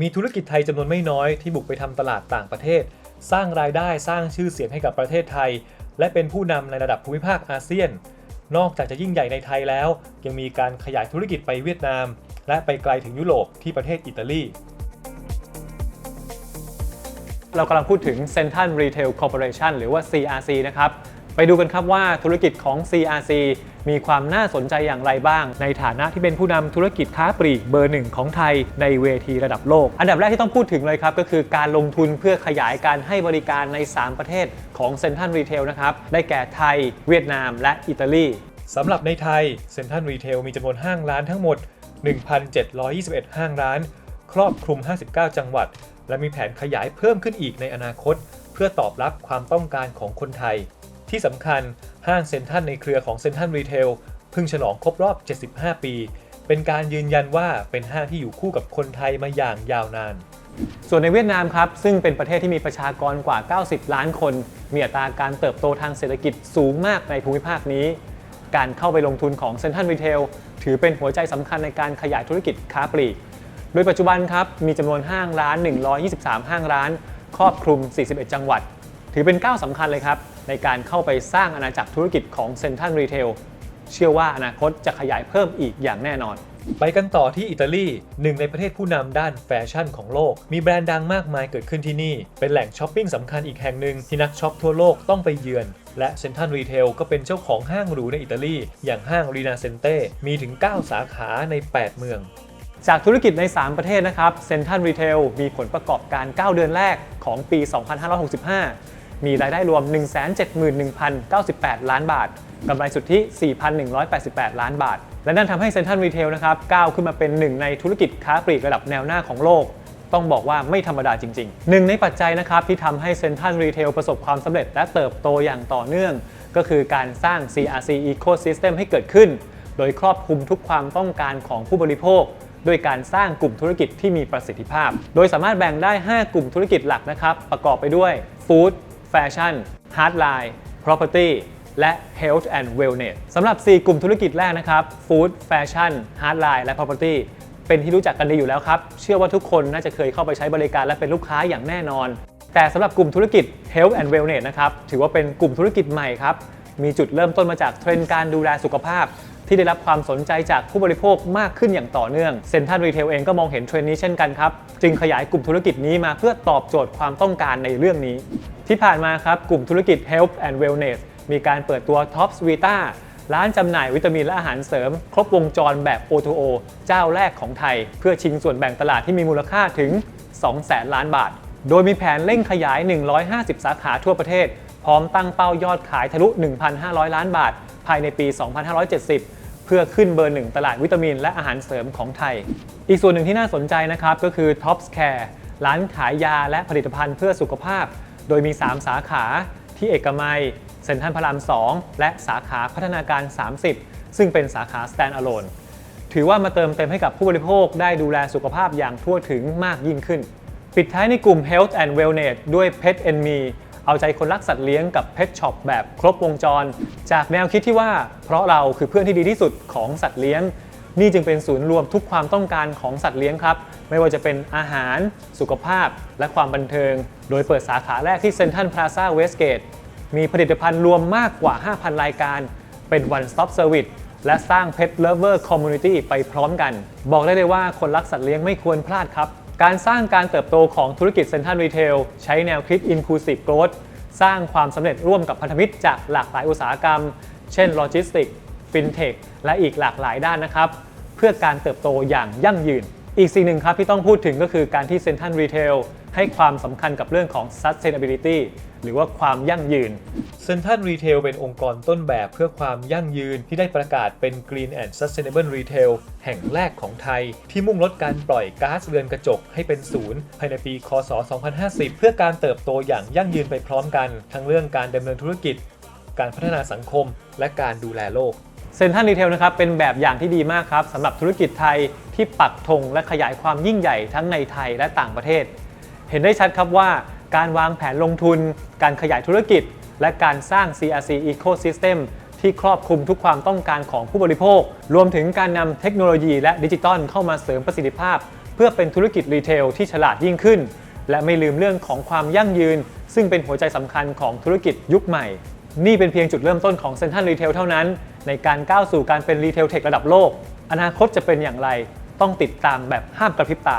มีธุรกิจไทยจำนวนไม่น้อยที่บุกไปทำตลาดต่างประเทศ สร้างรายได้สร้างชื่อเสียงให้กับประเทศไทย และเป็นผู้นำในระดับภูมิภาคอาเซียน นอกจากจะยิ่งใหญ่ในไทยแล้ว ยังมีการขยายธุรกิจไปเวียดนาม และไปไกลถึงยุโรปที่ประเทศอิตาลีเรากำลังพูดถึง Central Retail Corporation หรือว่า CRC นะครับ ไปดูกันครับว่าธุรกิจของ CRC มีความน่าสนใจอย่างไรบ้าง ในฐานะที่เป็นผู้นำธุรกิจค้าปลีกเบอร์หนึ่งของไทยในเวทีระดับโลก อันดับแรกที่ต้องพูดถึงเลยครับ ก็คือการลงทุนเพื่อขยายการให้บริการใน 3 ประเทศของ Central Retail นะครับได้แก่ไทย เวียดนาม และอิตาลีสำหรับในไทยเซ็นทรัลรีเทลมีจำนวนห้างร้านทั้งหมด 1,721 ห้างร้าน ครอบคลุม 59 จังหวัด และมีแผนขยายเพิ่มขึ้นอีกในอนาคต เพื่อตอบรับความต้องการของคนไทย ที่สำคัญ ห้างเซ็นทรัลในเครือของเซ็นทรัลรีเทลเพิ่งฉลองครบรอบ 75 ปี เป็นการยืนยันว่าเป็นห้างที่อยู่คู่กับคนไทยมาอย่างยาวนาน ส่วนในเวียดนามครับ ซึ่งเป็นประเทศที่มีประชากรกว่า 90 ล้านคน มีอัตราการเติบโตทางเศรษฐกิจสูงมากในภูมิภาคนี้ การเข้าไปลงทุนของ Central Retail ถือเป็นหัวใจสำคัญในการขยายธุรกิจค้าปลีก โดยปัจจุบันครับมีจำนวนห้างร้าน 123 ห้างร้าน ครอบคลุม 41 จังหวัด ถือเป็นก้าวสำคัญเลยครับ ในการเข้าไปสร้างอาณาจักรธุรกิจของ Central Retail เชื่อว่าอนาคตจะขยายเพิ่มอีกอย่างแน่นอน ไปกันต่อที่อิตาลีหนึ่งในประเทศผู้นำด้านแฟชั่นของโลก มีแบรนด์ดังมากมายเกิดขึ้นที่นี่ เป็นแหล่งช้อปปิ้งสำคัญอีกแห่งหนึ่งที่นักช็อปทั่วโลกต้องไปเยือน และเซ็นทรัลรีเทลก็เป็นเจ้าของห้างหรูในอิตาลี อย่างห้างรีนาเซนเต้มีถึง 9 สาขาใน 8 เมือง จากธุรกิจใน 3 ประเทศนะครับ Central Retail มีผลประกอบการ 9 เดือนแรกของปี 2565 มีรายได้รวม 171,098 ล้านบาทกำไรสุทธิ 4,188 ล้านบาท และนั่นทำให้ Central Retail นะครับก้าวขึ้นมาเป็นหนึ่งในธุรกิจค้าปลีกระดับแนวหน้าของโลก ต้องบอกว่าไม่ธรรมดาจริง ๆ หนึ่งในปัจจัยนะครับที่ทำให้ Central Retail ประสบความสำเร็จและเติบโตอย่างต่อเนื่อง ก็คือการสร้าง CRC Ecosystem ให้เกิดขึ้น โดยครอบคลุมทุกความต้องการของผู้บริโภคด้วยการสร้างกลุ่มธุรกิจที่มีประสิทธิภาพ โดยสามารถแบ่งได้ 5 กลุ่มธุรกิจหลักนะครับ ประกอบไปด้วย Food Fashion Hardline Property และ Health and Wellness สำหรับ 4 กลุ่มธุรกิจแรกนะครับ Food Fashion Hardline และ Property เป็นที่รู้จักกันดีอยู่แล้วครับ เชื่อว่าทุกคนน่าจะเคยเข้าไปใช้บริการและเป็นลูกค้าอย่างแน่นอน แต่สำหรับกลุ่มธุรกิจ Health and Wellness นะครับ ถือว่าเป็นกลุ่มธุรกิจใหม่ครับ มีจุดเริ่มต้นมาจากเทรนด์การดูแลสุขภาพ ที่ได้รับความสนใจจากผู้บริโภคมากขึ้นอย่างต่อเนื่องเซ็นทรัลรีเทลเองก็มองเห็นเทรนด์นี้เช่นกันครับ จึงขยายกลุ่มธุรกิจนี้มาเพื่อตอบโจทย์ความต้องการในเรื่องนี้ ที่ผ่านมาครับกลุ่มธุรกิจ Health and Wellness มีการเปิดตัว Top s v i t a ร้านจำหน่ายวิตามินและอาหารเสริม ครบวงจรแบบ O2O เจ้าแรกของไทย เพื่อชิงส่วนแบ่งตลาดที่มีมูลค่าถึง 200,000 ล้านบาท โดยมีแผนเร่งขยาย 150 สาขาทั่วประเทศ พร้อมตั้งเป้ายอดขายทะลุ 1,500 ล้านบาท ภายในปี 2570 เพื่อขึ้นเบอร์หนึ่งตลาดวิตามิน และอาหารเสริมของไทย อีกส่วนหนึ่งที่น่าสนใจนะครับก็คือ Tops Care ร้านขายยาและผลิตภัณฑ์เพื่อสุขภาพ โดยมี 3 สาขาที่เอกมัยเซ็นทรัลพระราม 2 และสาขาพัฒนาการ 30 ซึ่งเป็นสาขา standalone ถือว่ามาเติมเต็มให้กับผู้บริโภคได้ดูแลสุขภาพอย่างทั่วถึงมากยิ่งขึ้น ปิดท้ายในกลุ่ม Health and Wellness ด้วย Pet and Me เอาใจคนรักสัตว์เลี้ยงกับ Pet Shop แบบครบวงจร จากแนวคิดที่ว่าเพราะเราคือเพื่อนที่ดีที่สุดของสัตว์เลี้ยง นี่จึงเป็นศูนย์รวมทุกความต้องการของสัตว์เลี้ยงครับ ไม่ว่าจะเป็นอาหาร สุขภาพ และความบันเทิง โดยเปิดสาขาแรกที่เซ็นทรัลพลาซ่าเวสเกตมีผลิตภัณฑ์รวมมากกว่า 5,000 รายการ เป็น one stop service และสร้าง Pet Lover Community ไปพร้อมกัน บอกได้เลยว่าคนรักสัตว์เลี้ยงไม่ควรพลาดครับ การสร้างการเติบโตของธุรกิจเซ็นทรัลรีเทลใช้แนวคิด Inclusive Growth สร้างความสำเร็จร่วมกับพันธมิตรจากหลากหลายอุตสาหกรรม เช่นโลจิสติกฟินเทคและอีกหลากหลายด้านนะครับ เพื่อการเติบโตอย่างยั่งยืน อีกสิ่งหนึ่งครับที่ต้องพูดถึงก็คือการที่เซ็นทรัลรีเทลให้ความสำคัญกับเรื่องของ sustainability หรือว่าความยั่งยืนเซ็นทรัลรีเทลเป็นองค์กรต้นแบบเพื่อความยั่งยืนที่ได้ประกาศเป็น Green and Sustainable Retail แห่งแรกของไทย ที่มุ่งลดการปล่อยก๊าซเรือนกระจกให้เป็นศูนย์ภายในปี คศ 2050 เพื่อการเติบโตอย่างยั่งยืนไปพร้อมกัน ทั้งเรื่องการดำเนินธุรกิจ การพัฒนาสังคม และการดูแลโลกเซ็นทรัลรีเทลนะครับเป็นแบบอย่างที่ดีมากครับสำหรับธุรกิจไทยที่ปักธงและขยายความยิ่งใหญ่ทั้งในไทยและต่างประเทศ เห็นได้ชัดครับว่า การวางแผนลงทุน การขยายธุรกิจ และการสร้าง CRC Ecosystem ที่ครอบคลุมทุกความต้องการของผู้บริโภค รวมถึงการนำเทคโนโลยีและดิจิตอลเข้ามาเสริมประสิทธิภาพ เพื่อเป็นธุรกิจรีเทลที่ฉลาดยิ่งขึ้น และไม่ลืมเรื่องของความยั่งยืน ซึ่งเป็นหัวใจสำคัญของธุรกิจยุคใหม่ นี่เป็นเพียงจุดเริ่มต้นของเซ็นทรัลรีเทลเท่านั้น ในการก้าวสู่การเป็นรีเทลเทคระดับโลก อนาคตจะเป็นอย่างไร ต้องติดตามแบบห้ามกระพริบตา